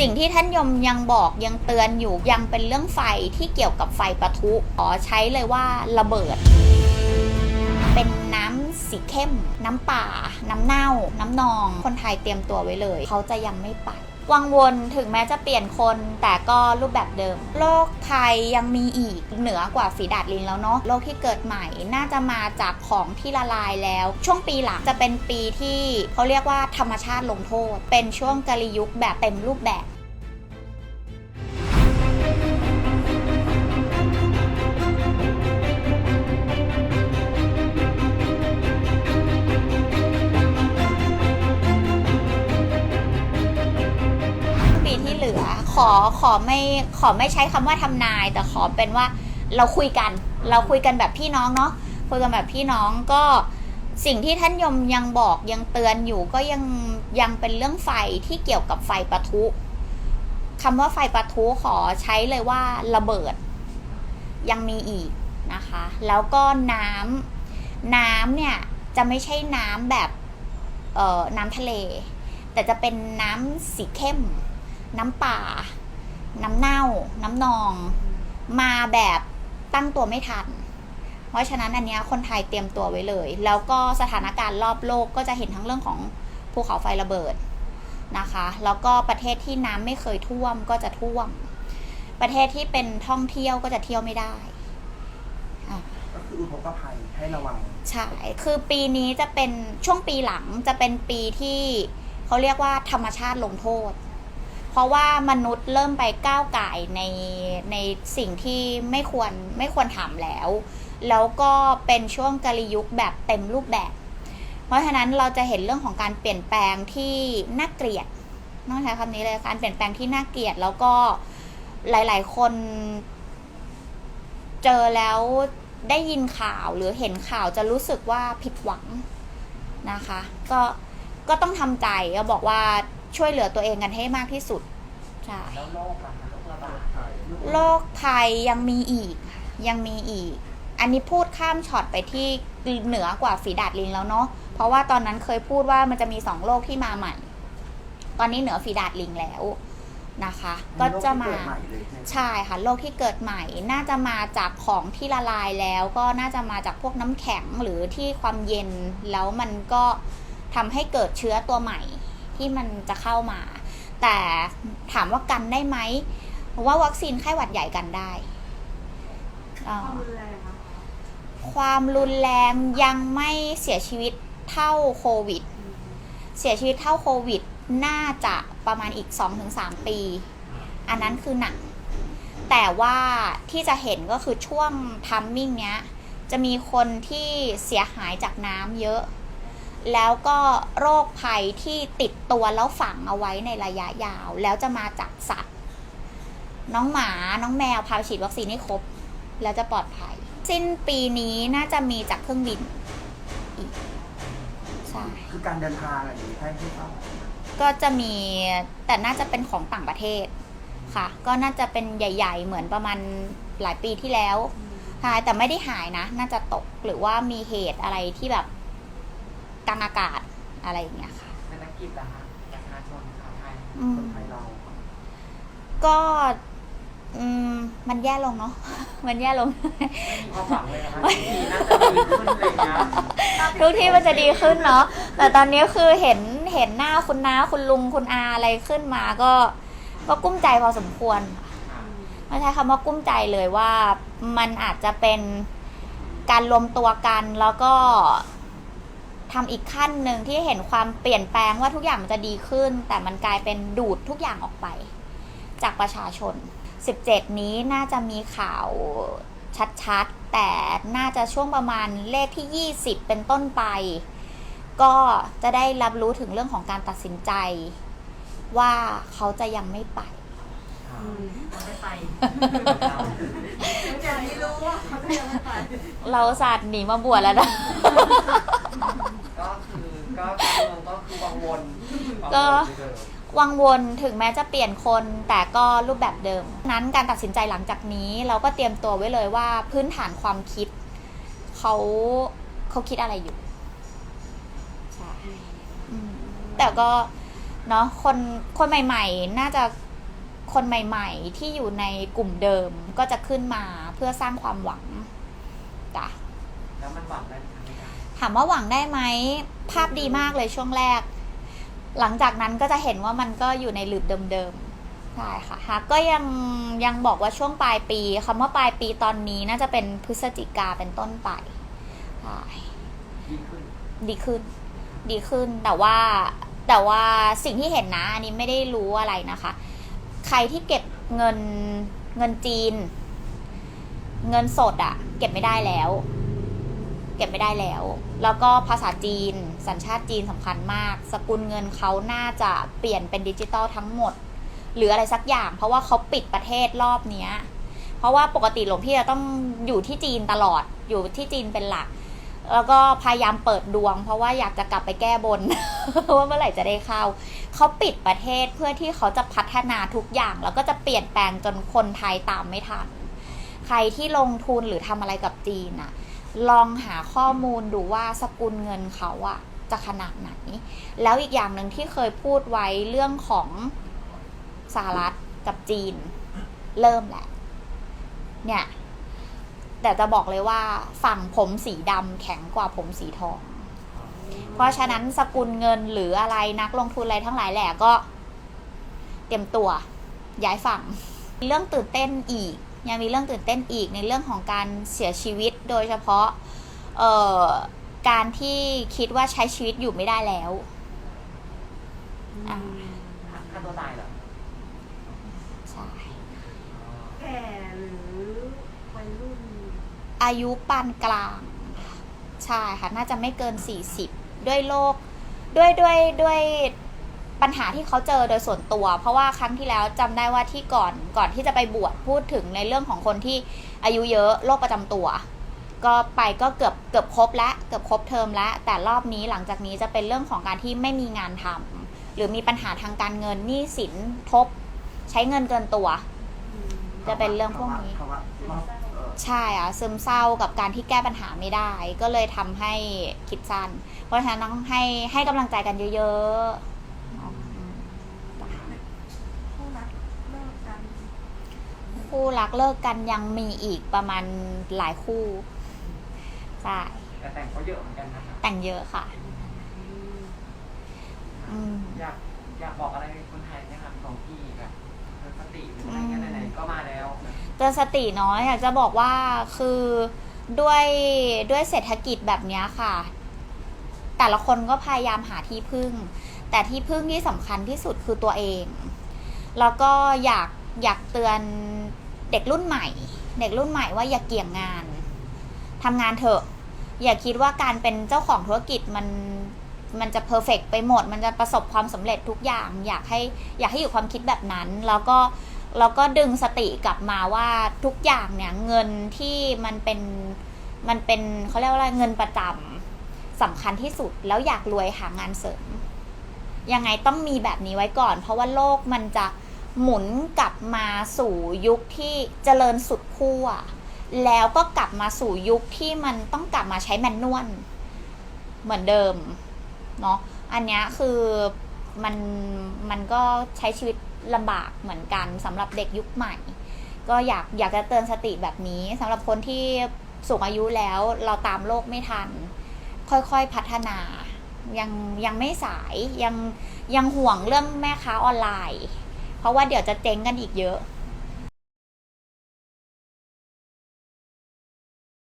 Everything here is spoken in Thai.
สิ่งที่ท่านยมยังบอกยังเตือนอยู่ยังเป็นเรื่องไฟที่เกี่ยวกับไฟปะทุขอใช้เลยว่าระเบิด เป็นน้ำสีเข้ม น้ำป่า น้ำเน่า น้ำนอง คนไทยเตรียมตัวไว้เลย เขาจะยังไม่ไป วังวนถึงแม้จะเปลี่ยนคนแต่ก็รูปแบบเดิม โรคภัยยังมีอีกเหนือกว่าฝีดาดลิงแล้วเนาะโรคที่เกิดใหม่น่าจะมาจากของที่ละลายแล้ว ช่วงปีหลังจะเป็นปีที่เขาเรียกว่าธรรมชาติลงโทษ เป็นช่วงกาลยุคแบบเต็มรูปแบบ อขอขอไม่ขอไม่ใช้คำว่าทำนาย แต่ขอเป็นว่าเราคุยกัน เราคุยกันแบบพี่น้องเนาะคุยกันแบบพี่น้องก็สิ่งที่ท่านยมยังบอกยังเตือนอยู่ก็ยังยังเป็นเรื่องไฟที่เกี่ยวกับไฟปะทุคำว่าไฟปะทุขอใช้เลยว่าระเบิด ยังมีอีกนะคะ แล้วก็น้ำน้ำเนี่ยจะไม่ใช่น้ำแบบเอ่อน้ำทะเล แต่จะเป็นน้ำสีเข้ม น้ำป่า น้ำเน่า น้ำนอง มาแบบตั้งตัวไม่ทัน เพราะฉะนั้นอันเนี้ยคนไทยเตรียมตัวไว้เลย แล้วก็สถานการณ์รอบโลกก็จะเห็นทั้งเรื่องของภูเขาไฟระเบิดนะคะ แล้วก็ประเทศที่น้ำไม่เคยท่วมก็จะท่วม ประเทศที่เป็นท่องเที่ยวก็จะเที่ยวไม่ได้อะก็คืออุทกภัยให้ระวัง ใช่ คือปีนี้จะเป็นช่วงปีหลังจะเป็นปีที่เขาเรียกว่าธรรมชาติลงโทษ เพราะว่ามนุษย์เริ่มไปก้าวไก่ในในสิ่งที่ไม่ควรไม่ควรทำแล้ว แล้วก็เป็นช่วงกาลยุคแบบเต็มรูปแบบ เพราะฉะนั้นเราจะเห็นเรื่องของการเปลี่ยนแปลงที่น่าเกลียดต้องใช้คำนี้เลยการเปลี่ยนแปลงที่น่าเกลียดแล้วก็หลาย ๆ คนเจอแล้วได้ยินข่าวหรือเห็นข่าวจะรู้สึกว่าผิดหวังนะคะ ก็ก็ต้องทำใจก็บอกว่าช่วยเหลือตัวเองกันให้มากที่สุด ใช่แล้วโรคล่ะคะโรคระบาดโรคภัยยังมีอีก ยังมีอีก อันนี้พูดข้ามช็อตไปที่เหนือกว่าฝีดาดลิงแล้วเนาะเพราะว่าตอนนั้นเคยพูดว่ามันจะมีสองโรคที่มาใหม่ ตอนนี้เหนือฝีดาดลิงแล้วนะคะ ก็จะมาโรคที่เกิดใหม่เลยใช่ไหมใช่ค่ะโรคที่เกิดใหม่ น่าจะมาจากของที่ละลายแล้ว ก็น่าจะมาจากพวกน้ำแข็งหรือที่ความเย็นแล้วมันก็ทำให้เกิดเชื้อตัวใหม่ที่มันจะเข้ามา แต่ถามว่ากันได้ไหมเพราะว่าวัคซีนไข้หวัดใหญ่กันได้อ่าความรุนแรงอะคะความรุนแรงยังไม่เสียชีวิตเท่าโควิด เสียชีวิตเท่าโควิด น่าจะประมาณอีก 2-3 ปี อันนั้นคือหนัก แต่ว่าที่จะเห็นก็คือช่วงทัมมิ่งเนี้ย จะมีคนที่เสียหายจากน้ำเยอะ แล้วก็โรคภัยที่ติดตัวแล้วฝังเอาไว้ในระยะยาว แล้วจะมาจากสัตว์ น้องหมาน้องแมวพาไปฉีดวัคซีนให้ครบ แล้วจะปลอดภัย สิ้นปีนี้น่าจะมีจากเครื่องบินอีกใช่คือการเดินทางอะไรอย่างนี้ให้ให้ต้องก็จะมีแต่น่าจะเป็นของต่างประเทศค่ะ ก็น่าจะเป็นใหญ่ ๆ เหมือนประมาณหลายปีที่แล้วใช่แต่ไม่ได้หายนะ น่าจะตกหรือว่ามีเหตุอะไรที่แบบ กลางอากาศอะไรอย่างเงี้ยค่ะเศรษฐกิจนะคะประชาชนชาวไทยอืมคนไทยเราก็อืมมันแย่ลงเนาะ มันแย่ลง ไม่มีความหวังเลยนะคะที่ดีน่าจะดีขึ้นอะไรอย่างเงี้ยทุกที่มันจะดีขึ้นเนาะ แต่ตอนนี้คือเห็นเห็นหน้าคุณน้าคุณลุงคุณอาอะไรขึ้นมาก็ ก็กุ้มใจพอสมควรค่ะไม่ใช้คำว่ากุ้มใจเลยว่ามันอาจจะเป็นการรวมตัวกันแล้วก็ ทำอีกขั้นหนึ่งที่เห็นความเปลี่ยนแปลงว่าทุกอย่างมันจะดีขึ้น แต่มันกลายเป็นดูดทุกอย่างออกไป จากประชาชน 17 นี้น่าจะมีข่าวชัดๆ แต่น่าจะช่วงประมาณเลขที่ 20 เป็นต้นไป ก็จะได้รับรู้ถึงเรื่องของการตัดสินใจ ว่าเขาจะยังไม่ไปค่ะอืมไม่ไปอย่างที่รู้ว่าเขาจะยังไม่ไปเราศาสตร์หนีมาบวชแล้วนะก็คือก็การ เมืองก็คือวังวนก็วังวนเหมือนเดิมวังวนถึงแม้จะเปลี่ยนคนแต่ก็รูปแบบเดิม นั้นการตัดสินใจหลังจากนี้ เราก็เตรียมตัวไว้เลยว่าพื้นฐานความคิดเขาเขาคิดอะไรอยู่ใช่อืมแต่ก็เนาะคนคนใหม่ ๆ น่าจะคนใหม่ ๆ ที่อยู่ในกลุ่มเดิมก็จะขึ้นมาเพื่อสร้างความหวังจ้ะ แล้วมันหวังได้ไหมคะไม่ได้ถามว่าหวังได้ไหมภาพดีมากเลยช่วงแรก หลังจากนั้นก็จะเห็นว่ามันก็อยู่ในหลืบเดิมๆใช่ค่ะฮะก็ยังยังบอกว่าช่วงปลายปีคำว่าปลายปีตอนนี้น่าจะเป็นพฤศจิกาเป็นต้นไปใช่ดีขึ้น ดีขึ้น ดีขึ้น แต่ว่าแต่ว่าสิ่งที่เห็นนะ อันนี้ไม่ได้รู้อะไรนะคะ ใครที่เก็บเงินเงินจีน เงินสดอะเก็บไม่ได้แล้ว เก็บไม่ได้แล้ว แล้วก็ภาษาจีน สัญชาติจีนสำคัญมาก สกุลเงินเขาน่าจะเปลี่ยนเป็นดิจิตอลทั้งหมด หรืออะไรสักอย่าง เพราะว่าเขาปิดประเทศรอบเนี้ย เพราะว่าปกติหลวงพี่จะต้องอยู่ที่จีนตลอด อยู่ที่จีนเป็นหลัก แล้วก็พยายามเปิดดวง เพราะว่าอยากจะกลับไปแก้บนว่าเมื่อไหร่จะได้เข้า เขาปิดประเทศเพื่อที่เขาจะพัฒนาทุกอย่าง แล้วก็จะเปลี่ยนแปลงจนคนไทยตามไม่ทัน ใครที่ลงทุนหรือทำอะไรกับจีนอะ ลองหาข้อมูลดูว่าสกุลเงินเขาอะจะขนาดไหน แล้วอีกอย่างหนึ่งที่เคยพูดไว้เรื่องของสหรัฐกับจีน เริ่มแหละ เนี่ย แต่จะบอกเลยว่า ฝั่งผมสีดำแข็งกว่าผมสีทอง เพราะฉะนั้นสกุลเงินหรืออะไรนักลงทุนอะไรทั้งหลายแหละก็ เตรียมตัวย้ายฝั่ง เรื่องตื่นเต้นอีก ยังมีเรื่องตื่นเต้นอีกในเรื่องของการเสียชีวิตโดยเฉพาะเอ่อการที่คิดว่าใช้ชีวิตอยู่ไม่ได้แล้วอ่าฆ่าตัวตายเหรอใช่แก่หรือวัยรุ่นอายุปานกลาง ใช่ค่ะ น่าจะไม่เกิน40ด้วยโรคด้วยด้วยด้วย ปัญหาที่เขาเจอโดยส่วนตัว เพราะว่าครั้งที่แล้วจำได้ว่าที่ก่อนก่อนที่จะไปบวชพูดถึงในเรื่องของคนที่อายุเยอะโรคประจำตัว ก็ไปก็เกือบเกือบครบแล้วเกือบครบเทอมแล้วแต่รอบนี้หลังจากนี้จะเป็นเรื่องของการที่ไม่มีงานทำหรือมีปัญหาทางการเงินหนี้สินทบ ใช้เงินเกินตัว จะเป็นเรื่องพวกนี้ใช่อะซึมเศร้ากับการที่แก้ปัญหาไม่ได้ ก็เลยทำให้คิดสั้น เพราะฉะนั้นต้องให้ให้กำลังใจกันเยอะๆอืม คู่รักเลิกกัน คู่รักเลิกกันยังมีอีกประมาณหลายคู่ใช่แต่แต่งเขาเยอะเหมือนกันนะคะแต่งเยอะค่ะ อืม อยากอยากบอกอะไรคนไทยไหมคะของพี่แบบเตือนสติหรืออะไรเงี้ยไหนๆก็มาแล้วเตือนสติเนาะอยากจะบอกว่าคือด้วยด้วยเศรษฐกิจแบบเนี้ยค่ะ แต่ละคนก็พยายามหาที่พึ่ง แต่ที่พึ่งที่สำคัญที่สุดคือตัวเอง แล้วก็อยากอยากเตือน เด็กรุ่นใหม่ เด็กรุ่นใหม่ว่าอย่าเกี่ยงงานทำงานเถอะ อย่าคิดว่าการเป็นเจ้าของธุรกิจมันมันจะเพอร์เฟกไปหมด มันจะประสบความสำเร็จทุกอย่าง อยากให้อยากให้อยู่ความคิดแบบนั้น แล้วก็แล้วก็ดึงสติกลับมาว่าทุกอย่างเนี่ยเงินที่มันเป็นมันเป็นเขาเรียกว่าอะไรเงินประจำสำคัญที่สุดแล้วอยากรวยหางานเสริมยังไงต้องมีแบบนี้ไว้ก่อน เพราะว่าโลกมันจะ หมุนกลับมาสู่ยุคที่เจริญสุดขั้วแล้วก็กลับมาสู่ยุคที่มันต้องกลับมาใช้แมนนวลเหมือนเดิมเนาะอันนี้คือมันมันก็ใช้ชีวิตลำบากเหมือนกันสำหรับเด็กยุคใหม่ ก็อยากอยากจะเตือนสติแบบนี้สำหรับคนที่สูงอายุแล้วเราตามโลกไม่ทัน ค่อยๆพัฒนายังยังไม่สายยังยังห่วงเรื่องแม่ค้าออนไลน์ เพราะว่าเดี๋ยวจะเจ๊งกันอีกเยอะ